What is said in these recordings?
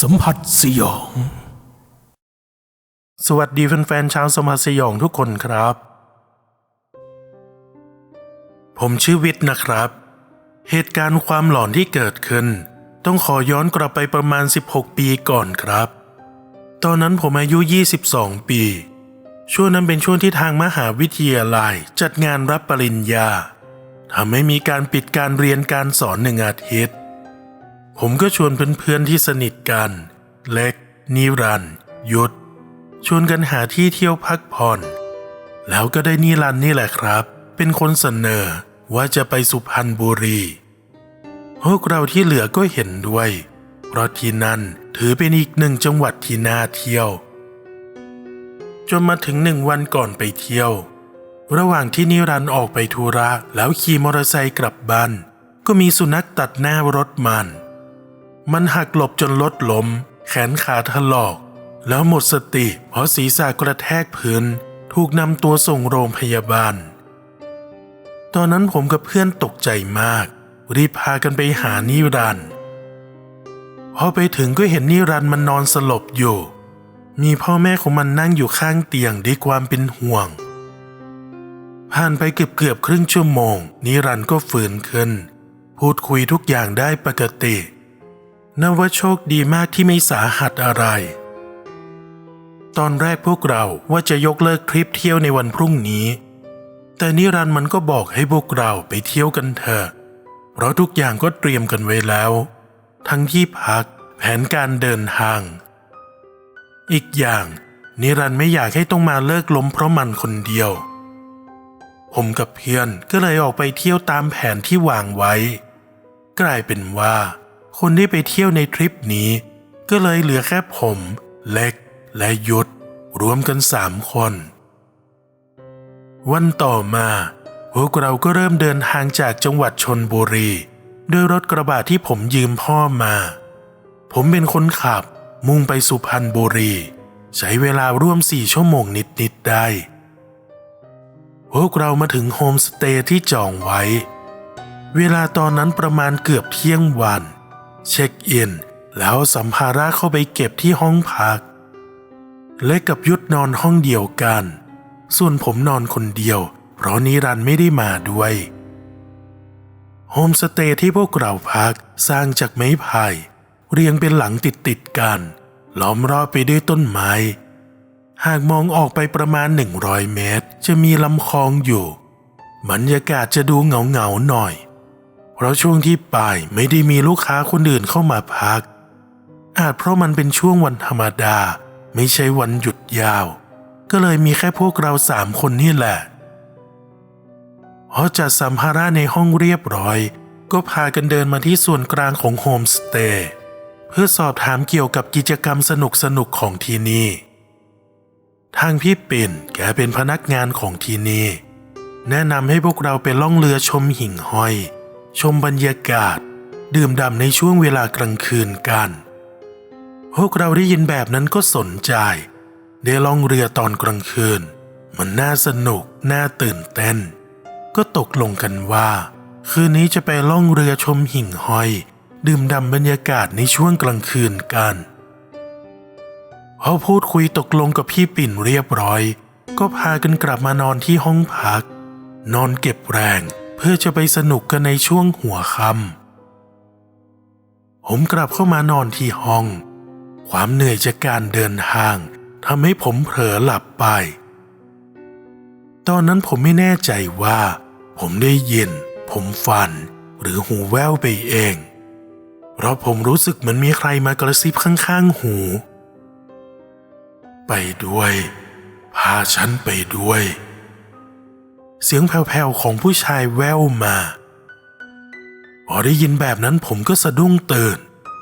สัมผัสสยอง สวัสดีแฟนๆชาวสมาสยองทุกคนครับ ผมชื่อวิทย์นะครับ เหตุการณ์ความหลอนที่เกิดขึ้น ต้องขอย้อนกลับไปประมาณ 16 ปีก่อนครับ ตอนนั้นผมอายุ 22 ปี ช่วงนั้นเป็นช่วงที่ทางมหาวิทยาลัยจัดงานรับปริญญาทำให้มีการปิดการเรียนการสอนหนึ่งอาทิตย์ ผมก็ชวนเพื่อนๆที่สนิทกัน เล็ก นิรันต์ยุทธชวนกันหาที่เที่ยวพักผ่อน แล้วก็ได้นิรันต์นี่แหละครับ เป็นคนเสนอว่าจะไปสุพรรณบุรี พวกเราที่เหลือก็เห็นด้วย เพราะที่นั่นถือเป็นอีกหนึ่งจังหวัดที่น่าเที่ยว จนมาถึงหนึ่งวันก่อนไปเที่ยว ระหว่างที่นิรันต์ออกไปธุระแล้วขี่มอเตอร์ไซค์กลับบ้านก็มีสุนัขตัดหน้ารถมัน มันหักหลบจนรถล้ม แขนขาถลอก แล้วหมดสติเพราะศีรษะกระแทกพื้น ถูกนำตัวส่งโรงพยาบาล ตอนนั้นผมกับเพื่อนตกใจมาก รีบพากันไปหานิรันดร์พอไปถึงก็เห็นนิรันมันนอนสลบอยู่ มีพ่อแม่ของมันนั่งอยู่ข้างเตียงด้วยความเป็นห่วง ผ่านไปเกือบเกือบครึ่งชั่วโมง นิรันก็ฟื้นขึ้น พูดคุยทุกอย่างได้ปกติ นับว่าโชคดีมากที่ไม่สาหัสอะไร ตอนแรกพวกเราว่าจะยกเลิกทริปเที่ยวในวันพรุ่งนี้ แต่นิรันมันก็บอกให้พวกเราไปเที่ยวกันเถอะ เพราะทุกอย่างก็เตรียมกันไว้แล้ว ทั้งที่พัก แผนการเดินทาง อีกอย่างนิรันไม่อยากให้ต้องมาเลิกล้มเพราะมันคนเดียว ผมกับเพื่อนก็เลยออกไปเที่ยวตามแผนที่วางไว้ กลายเป็นว่า คนที่ไปเที่ยวในทริปนี้ ก็เลยเหลือแค่ผม เล็ก และยุทธรวมกันสามคน วันต่อมาพวกเราก็เริ่มเดินทางจากจังหวัดชนบุรีด้วยรถกระบะที่ผมยืมพ่อมา ผมเป็นคนขับ มุ่งไปสุพรรณบุรี ใช้เวลาร่วมสี่ชั่วโมงนิดๆได้ พวกเรามาถึงโฮมสเตย์ที่จองไว้ เวลาตอนนั้นประมาณเกือบเที่ยงวัน เช็คอิน แล้วสัมภาระเข้าไปเก็บที่ห้องพักเล็กกับยุทธนอนห้องเดียวกัน ส่วนผมนอนคนเดียว เพราะนิรันไม่ได้มาด้วยโฮมสเตย์ที่พวกเราพักสร้างจากไม้ไผ่เรียงเป็นหลังติดติดกัน ล้อมรอบไปด้วยต้นไม้ หากมองออกไปประมาณ 100 เมตร จะมีลำคลองอยู่บรรยากาศจะดูเงาเหงาๆหน่อย เพราะช่วงที่ไปไม่ได้มีลูกค้าคนอื่นเข้ามาพัก อาจเพราะมันเป็นช่วงวันธรรมดา ไม่ใช่วันหยุดยาว ก็เลยมีแค่พวกเราสามคนนี่แหละพอจัดสัมภาระในห้องเรียบร้อย ก็พากันเดินมาที่ส่วนกลางของโฮมสเตย์เพื่อสอบถามเกี่ยวกับกิจกรรมสนุกๆของที่นี่ ทางพี่ปิ่นแกเป็นพนักงานของที่นี่ แนะนำให้พวกเราไปล่องเรือชมหิ่งห้อย ชมบรรยากาศ ดื่มด่ำในช่วงเวลากลางคืนกัน พวกเราได้ยินแบบนั้นก็สนใจ ได้ล่องเรือตอนกลางคืน มันน่าสนุก น่าตื่นเต้น ก็ตกลงกันว่า คืนนี้จะไปล่องเรือชมหิ่งห้อย ดื่มด่ำบรรยากาศในช่วงกลางคืนกันพอพูดคุยตกลงกับพี่ปิ่นเรียบร้อย ก็พากันกลับมานอนที่ห้องพัก นอนเก็บแรง เพื่อจะไปสนุกกันในช่วงหัวค่ำผมกลับเข้ามานอนที่ห้อง ความเหนื่อยจากการเดินทางทำให้ผมเผลอหลับไป ตอนนั้นผมไม่แน่ใจว่า ผมได้ยิน ผมฝัน หรือหูแว่วไปเอง เพราะผมรู้สึกเหมือนมีใครมากระซิบข้างๆหู ไปด้วย พาฉันไปด้วย เสียงแผ่วๆของผู้ชายแว่วมา พอได้ยินแบบนั้นผมก็สะดุ้งตื่น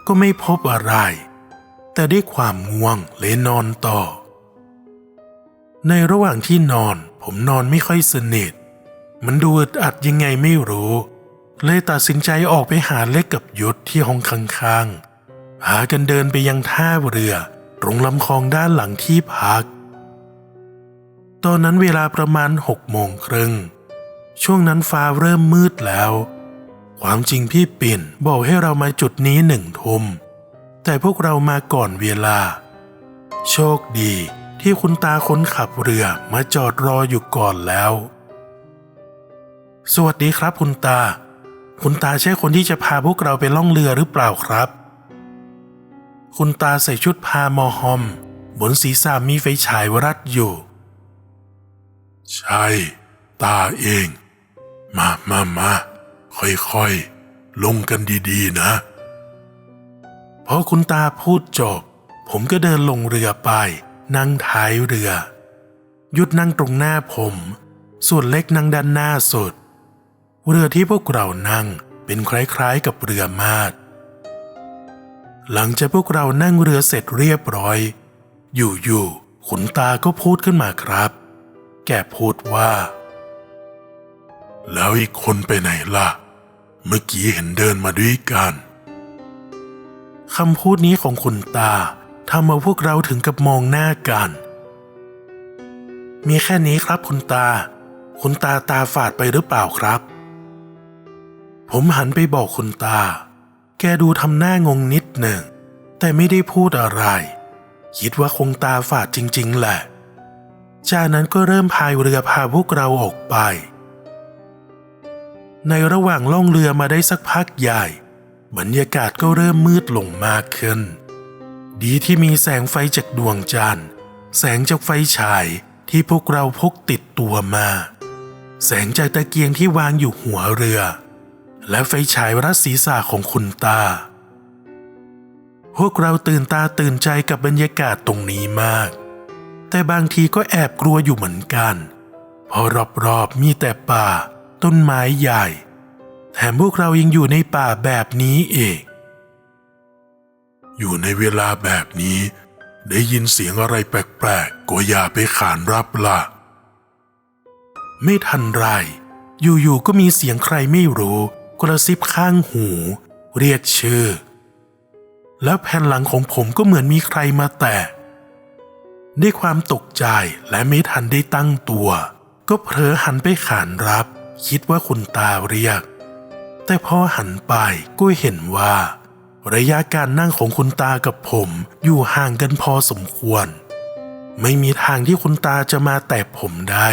ก็ไม่พบอะไร แต่ด้วยความง่วงเลยนอนต่อ ในระหว่างที่นอนผมนอนไม่ค่อยสนิท มันดูอึดอัดยังไงไม่รู้ เลยตัดสินใจออกไปหาเล็กกับยุทธที่ห้องข้างๆพากันเดินไปยังท่าเรือ ตรงลำคลองด้านหลังที่พัก ตอนนั้นเวลาประมาณหกโมงครึ่ง ช่วงนั้นฟ้าเริ่มมืดแล้ว ความจริงพี่ปิ่นบอกให้เรามาจุดนี้หนึ่งทุ่ม แต่พวกเรามาก่อนเวลา โชคดีที่คุณตาคนขับเรือมาจอดรออยู่ก่อนแล้ว สวัสดีครับคุณตา คุณตาใช่คนที่จะพาพวกเราไปล่องเรือหรือเปล่าครับ คุณตาใส่ชุดพามอฮอม บนศีรษะมีไฟฉายวรัดอยู่ ใช่ตาเอง มามามาค่อยๆ ลงกันดีๆนะ พอคุณตาพูดจบ ผมก็เดินลงเรือไป นั่งท้ายเรือ ยุดนั่งตรงหน้าผม ส่วนเล็กนั่งด้านหน้าสุด เรือที่พวกเรานั่งเป็นคล้ายๆกับเรือมาดหลังจากพวกเรานั่งเรือเสร็จเรียบร้อย อยู่ๆขุนตาก็พูดขึ้นมาครับ แกพูดว่า แล้วอีกคนไปไหนล่ะ เมื่อกี้เห็นเดินมาด้วยกันคำพูดนี้ของคุณตาทำเอาพวกเราถึงกับมองหน้ากัน มีแค่นี้ครับคุณตา คุณตาตาฝาดไปหรือเปล่าครับ ผมหันไปบอกคุณตา แกดูทำหน้างงนิดหนึ่ง แต่ไม่ได้พูดอะไร คิดว่าคงตาฝาดจริง ๆ แหละ จากนั้นก็เริ่มพายเรือพาพวกเราออกไป ในระหว่างล่องเรือมาได้สักพักใหญ่ บรรยากาศก็เริ่มมืดลงมากขึ้น ดีที่มีแสงไฟจากดวงจันทร์ แสงจากไฟฉายที่พวกเราพกติดตัวมา แสงจากตะเกียงที่วางอยู่หัวเรือ และไฟฉายรัดศีรษะของคุณตา พวกเราตื่นตาตื่นใจกับบรรยากาศตรงนี้มาก แต่บางทีก็แอบกลัวอยู่เหมือนกันเพราะรอบๆมีแต่ป่า ต้นไม้ใหญ่ แถมพวกเรายังอยู่ในป่าแบบนี้เองอยู่ในเวลาแบบนี้ ได้ยินเสียงอะไรแปลกๆก็อย่าไปขานรับละไม่ทันไร อยู่ๆก็มีเสียงใครไม่รู้กระซิบข้างหู เรียกชื่อ แล้วแผ่นหลังของผมก็เหมือนมีใครมาแตะ ด้วยความตกใจและไม่ทันได้ตั้งตัว ก็เผลอหันไปขานรับ คิดว่าคุณตาเรียก แต่พอหันไปก็เห็นว่า ระยะการนั่งของคุณตากับผมอยู่ห่างกันพอสมควร ไม่มีทางที่คุณตาจะมาแตะผมได้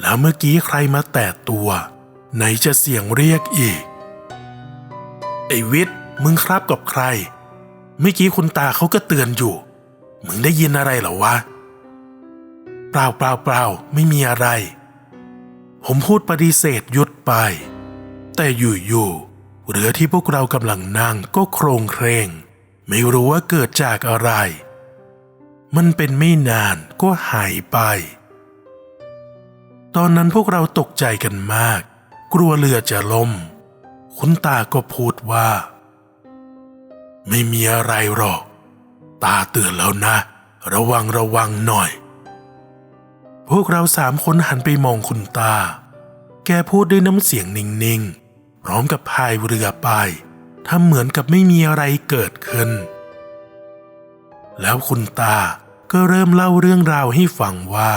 แล้วเมื่อกี้ใครมาแตะตัว ไหนจะเสียงเรียกอีก ไอวิทย์มึงครับกับใคร เมื่อกี้คุณตาเขาก็เตือนอยู่ มึงได้ยินอะไรเหรอวะ เปล่าเปล่าเปล่าไม่มีอะไร ผมพูดปฏิเสธยุดไป แต่อยู่ๆเรือที่พวกเรากำลังนั่งก็โครงเครง ไม่รู้ว่าเกิดจากอะไร มันเป็นไม่นานก็หายไป ตอนนั้นพวกเราตกใจกันมาก กลัวเรือจะล่มคุณตาก็พูดว่า ไม่มีอะไรหรอก ตาเตือนแล้วนะ ระวังระวังหน่อย พวกเราสามคนหันไปมองคุณตา แกพูดด้วยน้ำเสียงนิ่งๆ พร้อมกับพายเรือไปทำเหมือนกับไม่มีอะไรเกิดขึ้น แล้วคุณตาก็เริ่มเล่าเรื่องราวให้ฟังว่า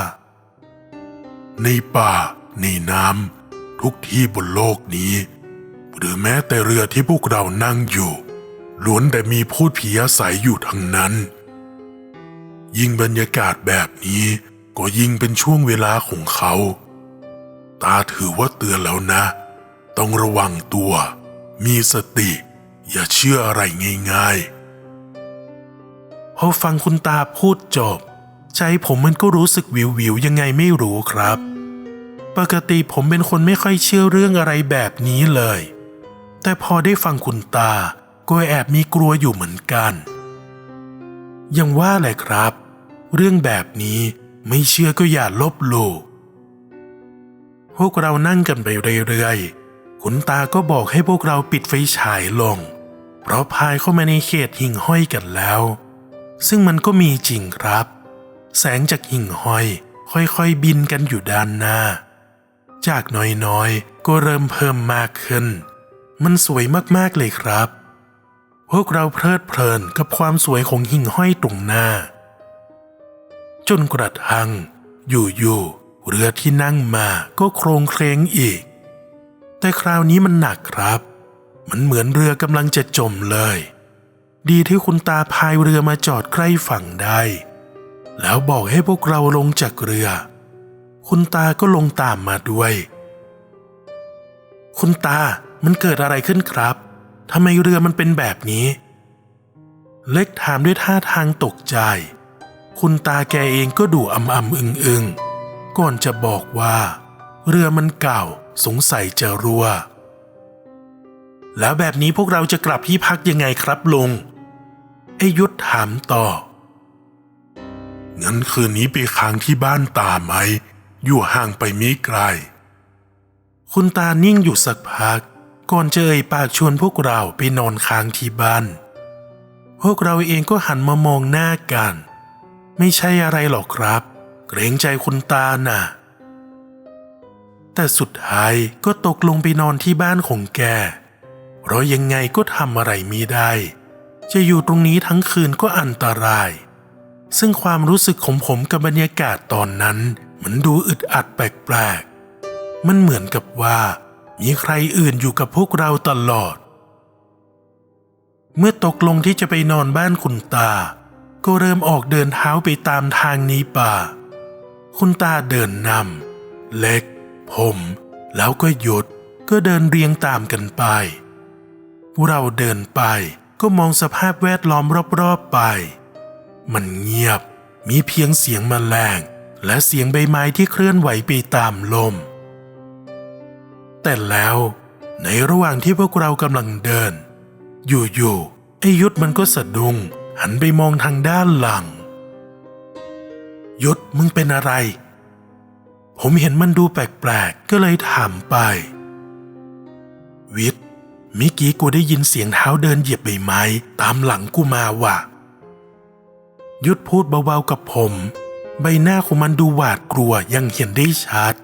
ในป่าในน้ำทุกที่บนโลกนี้ หรือแม้แต่เรือที่พวกเรานั่งอยู่ ล้วนแต่มีพูดผีอาศัยอยู่ทั้งนั้น ยิ่งบรรยากาศแบบนี้ก็ยิ่งเป็นช่วงเวลาของเขา ตาถือว่าเตือนแล้วนะ ต้องระวังตัว มีสติ อย่าเชื่ออะไรง่ายๆ พอฟังคุณตาพูดจบ ใจผมมันก็รู้สึกวิววิวยังไงไม่รู้ครับ ปกติผมเป็นคนไม่ค่อยเชื่อเรื่องอะไรแบบนี้เลย แต่พอได้ฟังคุณตา ก็แอบมีกลัวอยู่เหมือนกัน ยังว่าแหละครับ เรื่องแบบนี้ไม่เชื่อก็อย่าลบหลู่พวกเรานั่งกันไปเรื่อยๆ คุณตาก็บอกให้พวกเราปิดไฟฉายลง เพราะพายเข้ามาในเขตหิ่งห้อยกันแล้ว ซึ่งมันก็มีจริงครับ แสงจากหิ่งห้อย ค่อยๆบินกันอยู่ด้านหน้า จากน้อยๆ ก็เริ่มเพิ่มมากขึ้น มันสวยมากๆเลยครับ พวกเราเพลิดเพลินกับความสวยของหิ่งห้อยตรงหน้า จนกระทั่งอยู่ๆเรือที่นั่งมาก็โครงเคลงอีก แต่คราวนี้มันหนักครับ มันเหมือนเรือกำลังจะจมเลย ดีที่คุณตาพายเรือมาจอดใกล้ฝั่งได้ แล้วบอกให้พวกเราลงจากเรือ คุณตาก็ลงตามมาด้วย คุณตามันเกิดอะไรขึ้นครับ ทำไมเรือมันเป็นแบบนี้ เล็กถามด้วยท่าทางตกใจ คุณตาแกเองก็ดูอำอำอึงอึงๆก่อนจะบอกว่า เรือมันเก่าสงสัยจะรั่ว แล้วแบบนี้พวกเราจะกลับที่พักยังไงครับลุงไอยุทธถามต่อ งั้นคืนนี้ไปค้างที่บ้านตาไหม อยู่ห่างไปมิไกล คุณตานิ่งอยู่สักพัก ก่อนจะเอ่ยปากชวนพวกเราไปนอนค้างที่บ้าน พวกเราเองก็หันมามองหน้ากัน ไม่ใช่อะไรหรอกครับ เกรงใจคุณตาน่ะ แต่สุดท้ายก็ตกลงไปนอนที่บ้านของแก เพราะยังไงก็ทำอะไรไม่ได้ จะอยู่ตรงนี้ทั้งคืนก็อันตราย ซึ่งความรู้สึกของผมกับบรรยากาศตอนนั้น มันดูอึดอัดแปลกๆ มันเหมือนกับว่า มีใครอื่นอยู่กับพวกเราตลอด เมื่อตกลงที่จะไปนอนบ้านคุณตา ก็เริ่มออกเดินเท้าไปตามทางนี้ป่า คุณตาเดินนำเล็ก ผม แล้วก็หยุดก็เดินเรียงตามกันไป เราเดินไปก็มองสภาพแวดล้อมรอบๆไป มันเงียบมีเพียงเสียงแมลงและเสียงใบไม้ที่เคลื่อนไหวไปตามลม แต่แล้ว ในระหว่างที่พวกเรากำลังเดิน อยู่ๆไอ้ยุทธมันก็สะดุ้งหันไปมองทางด้านหลัง ยุทธมึงเป็นอะไร ผมเห็นมันดูแปลกๆ ก็เลยถามไป วิทย์เมื่อกี้กูได้ยินเสียงเท้าเดินเหยียบใบไม้ตามหลังกูมาว่ะ ยุทธพูดเบาๆกับผม ใบหน้าของมันดูหวาดกลัวยังเห็นได้ชัด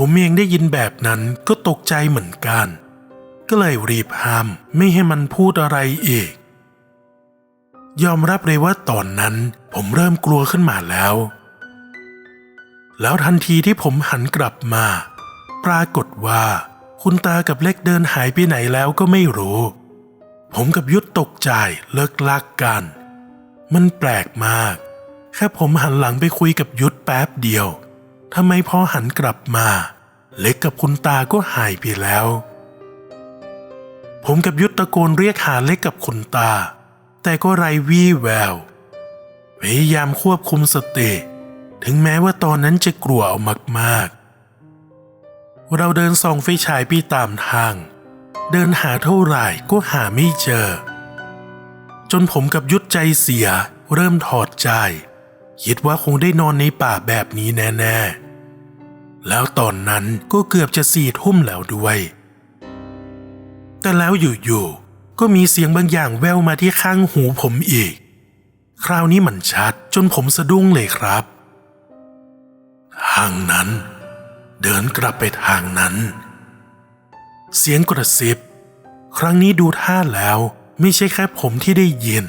ผมเองได้ยินแบบนั้นก็ตกใจเหมือนกัน ก็เลยรีบห้ามไม่ให้มันพูดอะไรอีก ยอมรับเลยว่าตอนนั้นผมเริ่มกลัวขึ้นมาแล้ว แล้วทันทีที่ผมหันกลับมา ปรากฏว่า คุณตากับเล็กเดินหายไปไหนแล้วก็ไม่รู้ ผมกับยุทธตกใจเลิกลักกัน มันแปลกมาก แค่ผมหันหลังไปคุยกับยุทธแป๊บเดียว ทำไมพอหันกลับมา เล็กกับคุณตาก็หายไปแล้ว ผมกับยุทธตะโกนเรียกหาเล็กกับคุณตา แต่ก็ไรวี่แวว พยายามควบคุมสติถึงแม้ว่าตอนนั้นจะกลัวเอามากๆ เราเดินส่องไฟฉายไปตามทาง เดินหาเท่าไหร่ก็หาไม่เจอ จนผมกับยุทธใจเสียเริ่มถอดใจ คิดว่าคงได้นอนในป่าแบบนี้แน่ ๆ แล้วตอนนั้นก็เกือบจะสี่ทุ่มแล้วด้วย แต่แล้วอยู่ๆ ก็มีเสียงบางอย่างแว่วมาที่ข้างหูผมอีก คราวนี้มันชัดจนผมสะดุ้งเลยครับ ทางนั้น เดินกลับไปทางนั้น เสียงกระซิบ ครั้งนี้ดูท่าแล้วไม่ใช่แค่ผมที่ได้ยิน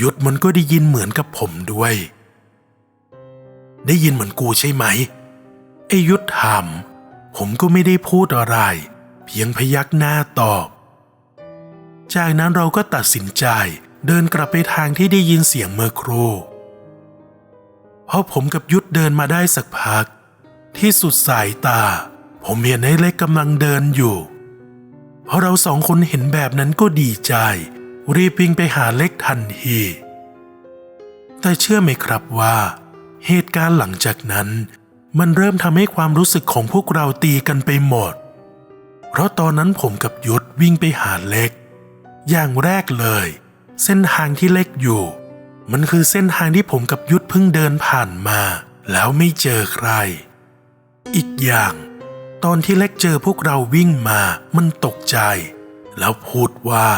ยุทธมันก็ได้ยินเหมือนกับผมด้วย ได้ยินเหมือนกูใช่ไหม ไอยุทธถาม ผมก็ไม่ได้พูดอะไร เพียงพยักหน้าตอบ จากนั้นเราก็ตัดสินใจเดินกลับไปทางที่ได้ยินเสียงเมื่อครู่ พอผมกับยุทธเดินมาได้สักพัก ที่สุดสายตา ผมเห็นไอ้เล็กกำลังเดินอยู่ พอเราสองคนเห็นแบบนั้นก็ดีใจ รีบวิ่งไปหาเล็กทันที แต่เชื่อไหมครับว่า เหตุการณ์หลังจากนั้น มันเริ่มทำให้ความรู้สึกของพวกเราตีกันไปหมด เพราะตอนนั้นผมกับยุทธวิ่งไปหาเล็ก อย่างแรกเลย เส้นทางที่เล็กอยู่ มันคือเส้นทางที่ผมกับยุทธเพิ่งเดินผ่านมา แล้วไม่เจอใคร อีกอย่าง ตอนที่เล็กเจอพวกเราวิ่งมา มันตกใจ แล้วพูดว่า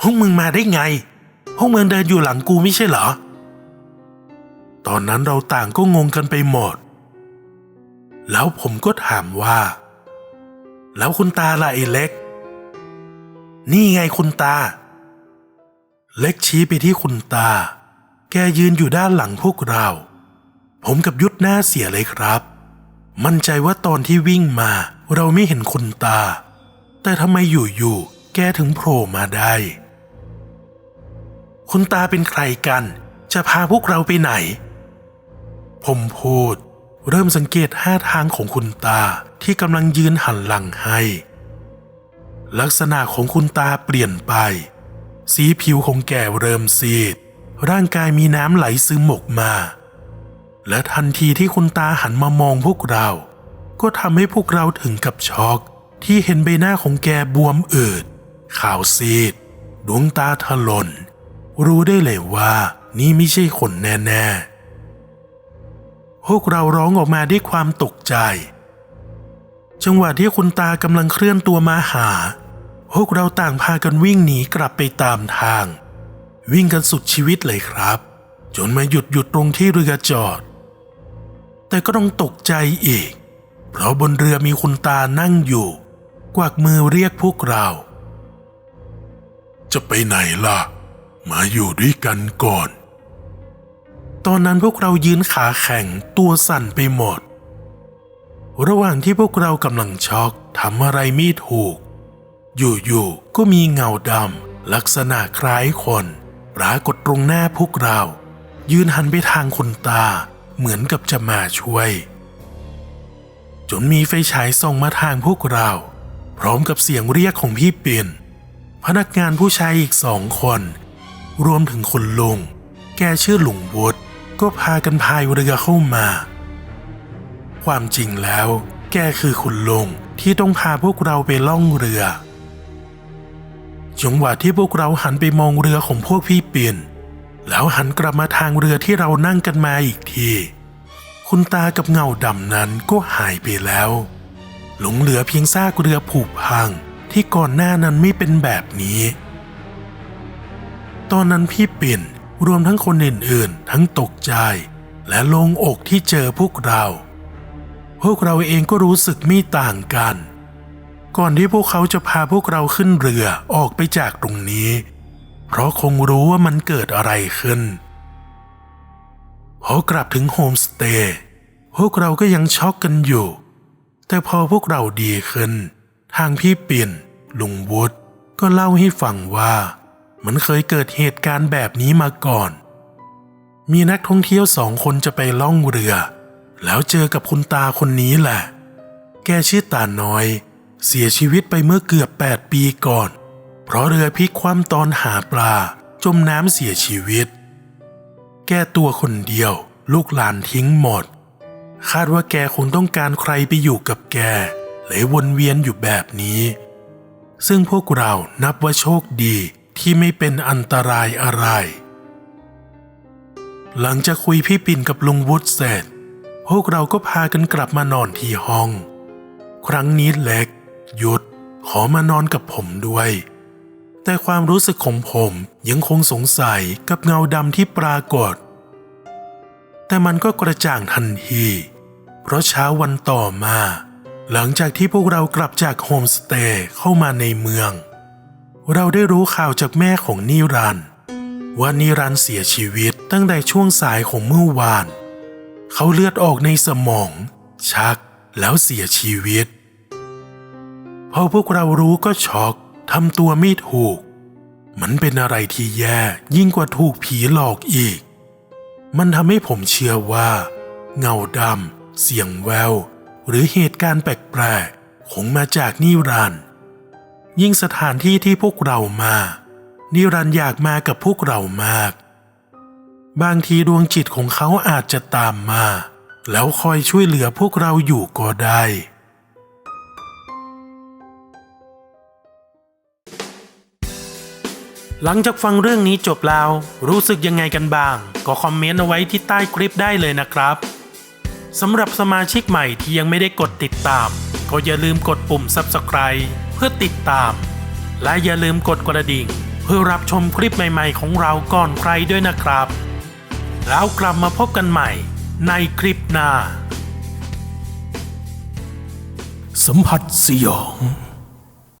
พวกมึงมาได้ไง พวกมึงเดินอยู่หลังกูไม่ใช่เหรอ ตอนนั้นเราต่างก็งงกันไปหมด แล้วผมก็ถามว่า แล้วคุณตาล่ะไอ้เล็ก นี่ไงคุณตา เล็กชี้ไปที่คุณตา แกยืนอยู่ด้านหลังพวกเรา ผมกับยุทธหน้าเสียเลยครับ มั่นใจว่าตอนที่วิ่งมาเราไม่เห็นคุณตา แต่ทำไมอยู่ๆแกถึงโผล่มาได้ คุณตาเป็นใครกันจะพาพวกเราไปไหน ผมพูด เริ่มสังเกตท่าทางของคุณตาที่กำลังยืนหันหลังให้ ลักษณะของคุณตาเปลี่ยนไป สีผิวของแกเริ่มซีด ร่างกายมีน้ำไหลซึมออกมา และทันทีที่คุณตาหันมามองพวกเรา ก็ทำให้พวกเราถึงกับช็อกที่เห็นใบหน้าของแกบวมอืดขาวซีด ดวงตาถลน รู้ได้เลยว่านี่ไม่ใช่คนแน่ ๆ พวกเราร้องออกมาด้วยความตกใจ จังหวะที่คุณตากำลังเคลื่อนตัวมาหา พวกเราต่างพากันวิ่งหนีกลับไปตามทาง วิ่งกันสุดชีวิตเลยครับ จนมาหยุดหยุดตรงที่เรือจอด แต่ก็ต้องตกใจอีก เพราะบนเรือมีคุณตานั่งอยู่ กวักมือเรียกพวกเรา จะไปไหนล่ะ มาอยู่ด้วยกันก่อน ตอนนั้นพวกเรายืนขาแข็งตัวสั่นไปหมด ระหว่างที่พวกเรากำลังช็อกทำอะไรไม่ถูก อยู่ๆก็มีเงาดำลักษณะคล้ายคนปรากฏตรงหน้าพวกเรา ยืนหันไปทางคุณตา เหมือนกับจะมาช่วย จนมีไฟฉายส่องมาทางพวกเรา พร้อมกับเสียงเรียกของพี่เปียนพนักงานผู้ชายอีกสองคน รวมถึงคุณลุง แกชื่อหลุงวุฒ ก็พากันพายเรือเข้ามา ความจริงแล้ว แกคือคุณลุงที่ต้องพาพวกเราไปล่องเรือจังหวะที่พวกเราหันไปมองเรือของพวกพี่เปียนแล้วหันกลับมาทางเรือที่เรานั่งกันมาอีกที คุณตากับเงาดำนั้นก็หายไปแล้ว หลงเหลือเพียงซากเรือผุพังที่ก่อนหน้านั้นไม่เป็นแบบนี้ ตอนนั้นพี่ปิ่น รวมทั้งคนอื่นๆ ทั้งตกใจ และลงอกที่เจอพวกเรา พวกเราเองก็รู้สึกไม่ต่างกัน ก่อนที่พวกเขาจะพาพวกเราขึ้นเรือออกไปจากตรงนี้ เพราะคงรู้ว่ามันเกิดอะไรขึ้นพอกลับถึงโฮมสเตย์พวกเราก็ยังช็อกกันอยู่ แต่พอพวกเราดีขึ้น ทางพี่ปิ่นลุงวุฒก็เล่าให้ฟังว่า มันเคยเกิดเหตุการณ์แบบนี้มาก่อน มีนักท่องเที่ยวสองคนจะไปล่องเรือ แล้วเจอกับคุณตาคนนี้แหละ แกชื่อตาน้อย เสียชีวิตไปเมื่อเกือบ 8 ปีก่อน เพราะเรือพลิกคว่ำตอนหาปลาจมน้ำเสียชีวิต แกตัวคนเดียว ลูกหลานทิ้งหมด คาดว่าแกคงต้องการใครไปอยู่กับแกเลยวนเวียนอยู่แบบนี้ ซึ่งพวกเรานับว่าโชคดี ที่ไม่เป็นอันตรายอะไร หลังจากคุยพี่ปิ่นกับลุงวุฒเสร็จ พวกเราก็พากันกลับมานอนที่ห้อง ครั้งนี้เล็กหยุดขอมานอนกับผมด้วย แต่ความรู้สึกของผมยังคงสงสัยกับเงาดำที่ปรากฏ แต่มันก็กระจ่างทันที เพราะเช้าวันต่อมา หลังจากที่พวกเรากลับจากโฮมสเตย์เข้ามาในเมือง เราได้รู้ข่าวจากแม่ของนิรันว่านิรันเสียชีวิตตั้งแต่ช่วงสายของเมื่อวาน เขาเลือดออกในสมอง ชักแล้วเสียชีวิต พอพวกเรารู้ก็ช็อกทำตัวไม่ถูก มันเป็นอะไรที่แย่ยิ่งกว่าถูกผีหลอกอีก มันทำให้ผมเชื่อว่า เงาดำเสียงแวว หรือเหตุการณ์แปลกๆคงมาจากนิรันด์ ยิ่งสถานที่ที่พวกเรามา นิรันด์อยากมากับพวกเรามาก บางทีดวงจิตของเขาอาจจะตามมา แล้วคอยช่วยเหลือพวกเราอยู่ก็ได้ หลังจากฟังเรื่องนี้จบแล้ว รู้สึกยังไงกันบ้าง ก็คอมเมนต์เอาไว้ที่ใต้คลิปได้เลยนะครับสำหรับสมาชิกใหม่ที่ยังไม่ได้กดติดตาม ก็อย่าลืมกดปุ่ม Subscribe พื่อติดตาม และอย่าลืมกดกระดิ่ง เพื่อรับชมคลิปใหม่ ๆ ของเราก่อนใครด้วยนะครับ แล้วกลับมาพบกันใหม่ในคลิปหน้า สัมผัสสยอง